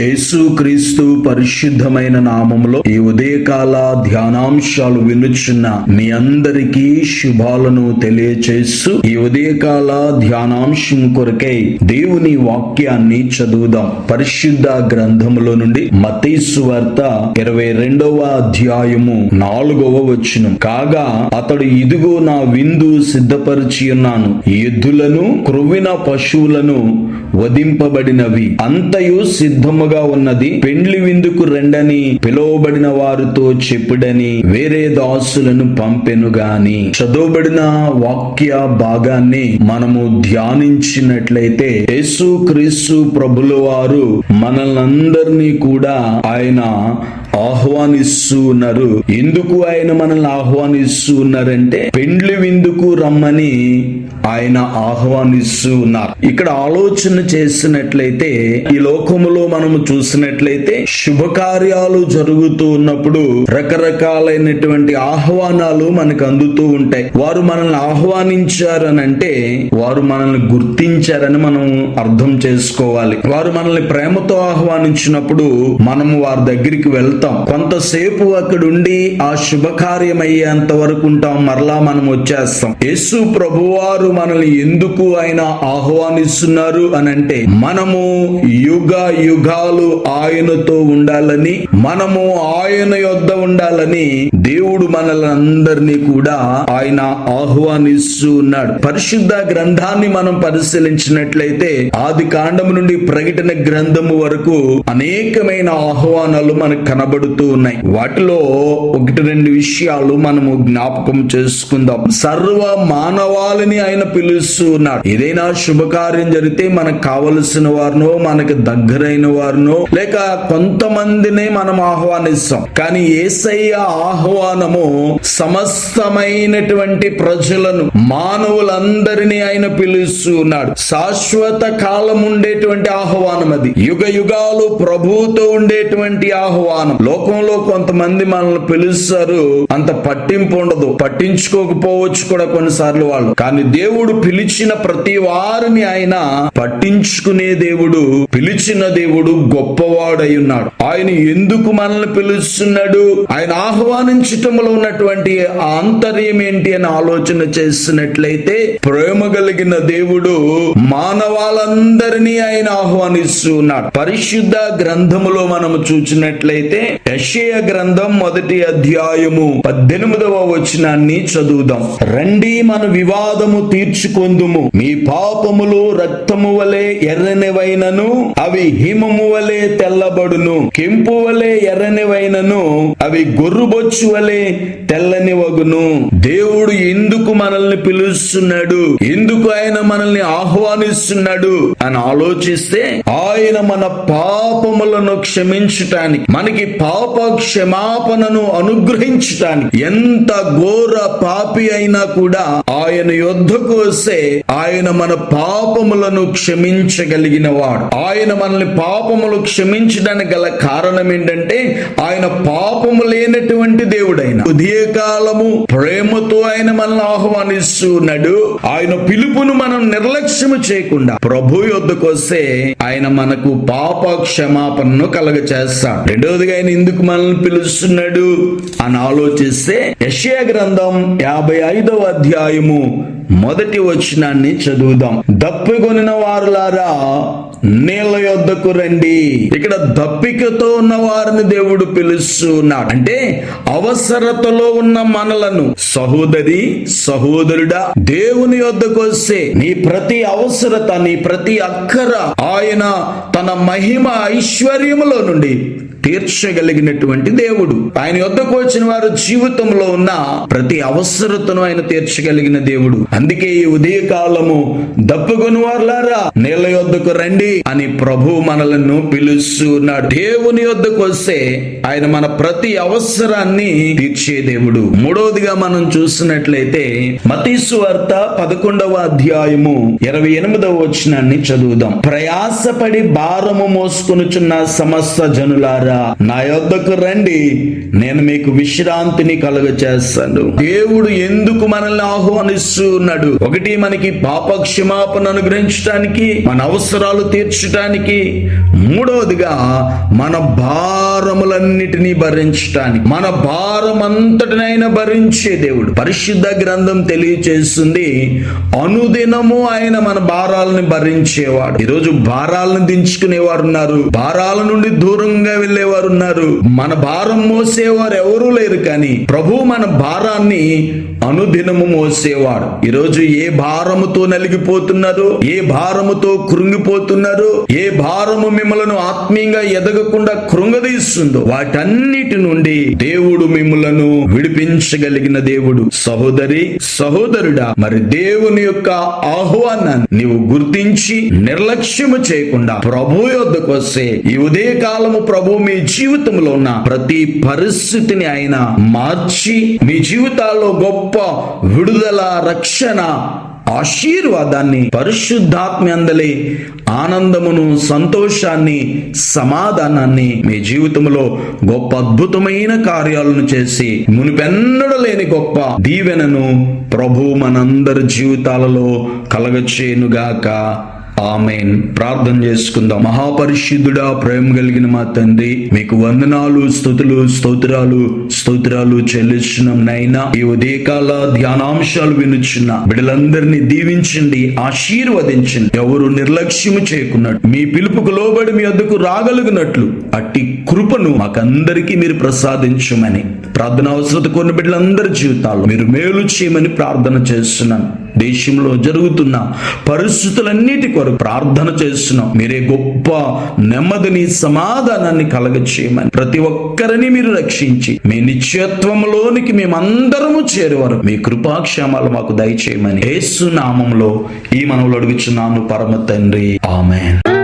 యేసుక్రీస్తు పరిశుద్ధమైన నామములో ఈ ఉదయకాల ధ్యానాంశాలు వినుచున్న మీ అందరికీ శుభాలను తెలియచేస్తూ ఈ ఉదయకాల ధ్యానాంశం కొరకై దేవుని వాక్యాన్ని చదువుదాం. పరిశుద్ధ గ్రంథములో నుండి మతీసు వార్త ఇరవై రెండవ అధ్యాయము నాలుగవ వచనం. కాగా అతడు ఇదిగో నా విందు సిద్ధపరిచి ఉన్నాను. ఎద్దులను క్రొవ్విన పశువులను వధింపబడినవి. అంతయు సిద్ధము సిద్ధముగా ఉన్నది. పెండ్లి విందుకు రెండని పిలువబడిన వారితో చెప్పుడని వేరే దాసులను పంపెను గాని. చదవబడిన వాక్య భాగాన్ని మనము ధ్యానించినట్లయితే యేసు క్రీస్తు ప్రభుల వారు మనల్నందరినీ కూడా ఆయన ఆహ్వానిస్తూ ఉన్నారు ఎందుకు ఆయన మనల్ని ఆహ్వానిస్తూ ఉన్నారంటే పెండ్లి విందుకు రమ్మని ఆయన ఆహ్వానిస్తూ ఉన్నారు ఇక్కడ ఆలోచన చేసినట్లయితే ఈ లోకములో మనము చూసినట్లయితే శుభకార్యాలు జరుగుతూ ఉన్నప్పుడు రకరకాలైనటువంటి ఆహ్వానాలు మనకు అందుతూ ఉంటాయి. వారు మనల్ని ఆహ్వానించారనంటే వారు మనల్ని గుర్తించారని మనం అర్థం చేసుకోవాలి. వారు మనల్ని ప్రేమతో ఆహ్వానించినప్పుడు మనము వారి దగ్గరికి వెళ్తాం. కొంతసేపు అక్కడుండి ఆ శుభకార్యం అయ్యేంత వరకు ఉంటాం. మరలా మనం వచ్చేస్తాం. యేసు ప్రభువారు మనల్ని ఎందుకు ఆయన ఆహ్వానిస్తున్నారు అని అంటే మనము యుగ యుగాలు ఆయనతో ఉండాలని మనము ఆయన యొద్ద ఉండాలని దేవుడు మనల్ని అందరినీ కూడా ఆయన ఆహ్వానిస్తూ ఉన్నాడు. పరిశుద్ధ గ్రంథాన్ని మనం పరిశీలించినట్లయితే ఆది కాండము నుండి ప్రకటన గ్రంథము వరకు అనేకమైన ఆహ్వానాలు మనకు కనబడుతూ ఉన్నాయి. వాటిలో ఒకటి రెండు విషయాలు మనము జ్ఞాపకం చేసుకుందాం. సర్వ మానవాళిని ఆయన పిలుస్తూ ఉన్నాడు. ఏదైనా శుభకార్యం జరిగితే మనకు కావలసిన వారినో మనకు దగ్గరైన వారినో లేక కొంతమందినే మనం ఆహ్వానిస్తాం. కానీ ఏసయ్య ఆహ్వానము సమస్తమైనటువంటి ప్రజలను మానవులందరినీ ఆయన పిలుస్తూ ఉన్నాడు. శాశ్వత కాలం ఉండేటువంటి ఆహ్వానం అది. యుగ యుగాలు ప్రభుతో ఉండేటువంటి ఆహ్వానం. లోకంలో కొంతమంది మనల్ని పిలుస్తారు. అంత పట్టింపు ఉండదు. పట్టించుకోకపోవచ్చు కూడా కొన్నిసార్లు వాళ్ళు. కానీ దేవుడు పిలిచిన ప్రతి వారిని ఆయన పట్టించుకునే దేవుడు పిలిచిన దేవుడు గొప్పవాడై ఉన్నాడు. ఆయన ఎందుకు మనల్ని పిలుస్తున్నాడు? ఆయన ఆహ్వానించటంలో ఉన్నటువంటి ఆంతర్యం ఏంటి అని ఆలోచన చేసినట్లయితే ప్రేమ కలిగిన దేవుడు మానవాళందరినీ ఆయన ఆహ్వానిస్తూ ఉన్నాడు. పరిశుద్ధ గ్రంథములో మనం చూసినట్లయితే యషయ గ్రంథం మొదటి అధ్యాయము పద్దెనిమిదవ వచనాన్ని చదువుదాం. రండి మన వివాదము తీర్చుకొందుము. మీ పాపములు రక్తము వలె ఎర్రనివైనను అవి హిమము వలె తెల్లబడును. కెంపు వలె ఎర్రనివైనను అవి గొర్రుబొచ్చు వలె తెల్లని వగును దేవుడు ఎందుకు మనల్ని పిలుస్తున్నాడు? ఎందుకు ఆయన మనల్ని ఆహ్వానిస్తున్నాడు? అని ఆలోచిస్తే ఆయన మన పాపములను క్షమించటానికి మనకి పాప క్షమాపణను అనుగ్రహించటానికి ఎంత ఘోర పాపి అయినా కూడా ఆయన యుద్ధకు వస్తే ఆయన మన పాపములను క్షమించగలిగిన వాడు ఆయన మనల్ని పాపములు క్షమించడానికి గల కారణం ఏంటంటే ఆయన పాపము లేనటువంటి దేవుడైన. ఉదయకాలము ప్రేమతో ఆయన మనల్ని ఆహ్వానిస్తున్నాడు. ఆయన పిలుపును మనం నిర్లక్ష్యము చేయకుండా ప్రభు యొద్దకు వస్తే ఆయన మనకు పాప క్షమాపణను కలగ చేస్తాడు రెండవదిగా ఆయన ఎందుకు మనల్ని పిలుస్తున్నాడు అని ఆలోచిస్తే యశయ గ్రంథం యాభై ఐదవ అధ్యాయము మొదటి వచనాన్ని చదువుదాం. దప్పికొనిన వారులారా నీళ్ళ యొద్దకు రండి. ఇక్కడ దప్పికతో ఉన్న వారిని దేవుడు పిలుస్తున్నాడు. అంటే అవసరతలో ఉన్న మనలను సహోదరి సహోదరుడా దేవుని యొద్దకు వస్తే నీ ప్రతి అవసరత నీ ప్రతి అక్కర ఆయన తన మహిమ ఐశ్వర్యములో నుండి తీర్చగలిగినటువంటి దేవుడు. ఆయన యొద్దకు వచ్చిన వారు జీవితంలో ఉన్న ప్రతి అవసరతను ఆయన తీర్చగలిగిన దేవుడు. అందుకే ఈ ఉదయకాలము దప్పుకొని వారులారా నీళ్ళ యొద్దకు రండి అని ప్రభు మనలను పిలుస్తున్నాడు. దేవుని యొద్దకు వస్తే ఆయన మన ప్రతి అవసరాన్ని తీర్చే దేవుడు. మూడవదిగా మనం చూసినట్లయితే మతీసు వార్త పదకొండవ అధ్యాయము ఇరవై ఎనిమిదవ వచనాన్ని చదువుదాం. ప్రయాసపడి భారము మోసుకొనుచున్న సమస్త జనులారా నా యొద్దకు రండి నేను మీకు విశ్రాంతిని కలుగ చేస్తాను దేవుడు ఎందుకు మనల్ని ఆహ్వానిస్తూ ఉన్నాడు ఒకటి మనకి పాప క్షమాపణ అనుగ్రహించడానికి మన అవసరాలు తీర్చడానికి మూడవదిగా మన భారములన్నిటినీ భరించటానికి. మన భారం అంతటినైనా భరించే దేవుడు. పరిశుద్ధ గ్రంథం తెలియచేస్తుంది అనుదినము ఆయన మన భారాలను భరించేవాడు. ఈరోజు భారాలను దించుకునేవారు ఉన్నారు భారాల నుండి దూరంగా వెళ్ళేవారు ఉన్నారు మన భారం మోసేవారు ఎవరూ లేరు కానీ ప్రభు మన భారాన్ని అనుదినము మోసేవాడు. ఈరోజు ఏ భారముతో నలిగిపోతున్నారో? ఏ భారముతో కృంగిపోతున్నారు? ఏ భారము మిమ్మలను ఆత్మీయంగా ఎదగకుండా కృంగదీస్తుందో వాటన్నిటి నుండి దేవుడు మిమ్మలను విడిపించగలిగిన దేవుడు. సహోదరి సహోదరుడా మరి దేవుని యొక్క ఆహ్వానాన్ని నీవు గుర్తించి నిర్లక్ష్యము చేయకుండా ప్రభు యొద్దకు వస్తే ఈ ఉదయ కాలము ప్రభు మీ జీవితంలో ఉన్న ప్రతి పరిస్థితిని ఆయన మార్చి మీ జీవితాల్లో గొప్ప విడుదల రక్షణ ఆశీర్వాదాన్ని పరిశుద్ధాత్మ అందలే ఆనందమును సంతోషాన్ని సమాధానాన్ని మీ జీవితంలో గొప్ప అద్భుతమైన కార్యాలను చేసి మునిపెన్నడూ లేని గొప్ప దీవెనను ప్రభు మనందరి జీవితాలలో కలగచేయునుగాక. ఆమెన్. ప్రార్థన చేసుకుందాం. మహాపరిశుద్ధుడా ప్రేమ కలిగిన మా తండ్రి మీకు వందనాలు స్థుతులు స్తోత్రాలు స్తోత్రాలు చెల్లిస్తున్నాం నైనా ఈ ఉదయకాల ధ్యానాంశాలు వినుచున్న బిడ్డలందరినీ దీవించండి ఆశీర్వదించండి. ఎవరు నిర్లక్ష్యము చేయకున్నట్టు మీ పిలుపుకు లోబడి మీ అద్దకు రాగలిగినట్లు అట్టి కృపను మాకందరికీ మీరు ప్రసాదించమని ప్రార్థన అవసరత కొన్ని బిడ్డలందరి జీవితాల్లో మీరు మేలు చేయమని ప్రార్థన చేస్తున్నాను దేశంలో జరుగుతున్న పరిస్థితులన్నిటి కొరకు ప్రార్థన చేస్తున్నాం. మీరే గొప్ప నెమ్మదిని సమాధానాన్ని కలగచేయమని ప్రతి ఒక్కరిని మీరు రక్షించి మీ నిత్యత్వంలోనికి మేమందరము చేరేవారు. మీ కృపాక్షేమాలు మాకు దయచేయమని. యేసు నామంలో ఈ మనవులు అడుగుచున్నాను పరమ తండ్రి. ఆమెన్.